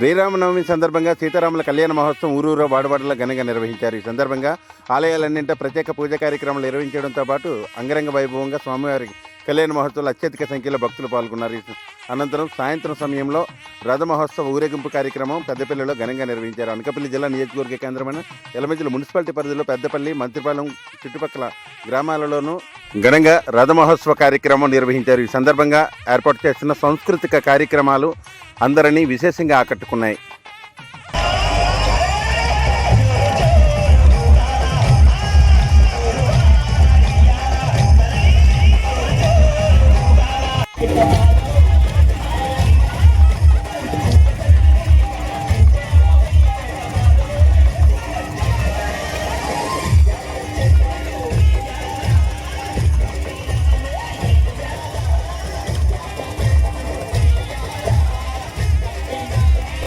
శ్రీరామనవమి సందర్భంగా సీతారాముల కళ్యాణ మహోత్సవం ఊరూరు వాడవాడలో ఘనంగా నిర్వహించారు. ఈ సందర్భంగా ఆలయాలన్నింట ప్రత్యేక పూజ కార్యక్రమాలు నిర్వహించడంతో పాటు అంగరంగ వైభవంగా స్వామివారి కళ్యాణ మహోత్సవంలో అత్యధిక సంఖ్యలో భక్తులు పాల్గొన్నారు. అనంతరం సాయంత్రం సమయంలో రథ మహోత్సవ ఊరేగింపు కార్యక్రమం పెద్దపల్లిలో ఘనంగా నిర్వహించారు. అనకపల్లి జిల్లా నియోజకవర్గ కేంద్రమైన ఎలమంచిల మున్సిపాలిటీ పరిధిలో పెద్దపల్లి మంత్రిపాలెం చుట్టుపక్కల గ్రామాలలోనూ ఘనంగా రథ మహోత్సవ కార్యక్రమం నిర్వహించారు. ఈ సందర్భంగా ఏర్పాటు చేస్తున్న సాంస్కృతిక కార్యక్రమాలు అందరినీ విశేషంగా ఆకట్టుకున్నాయి.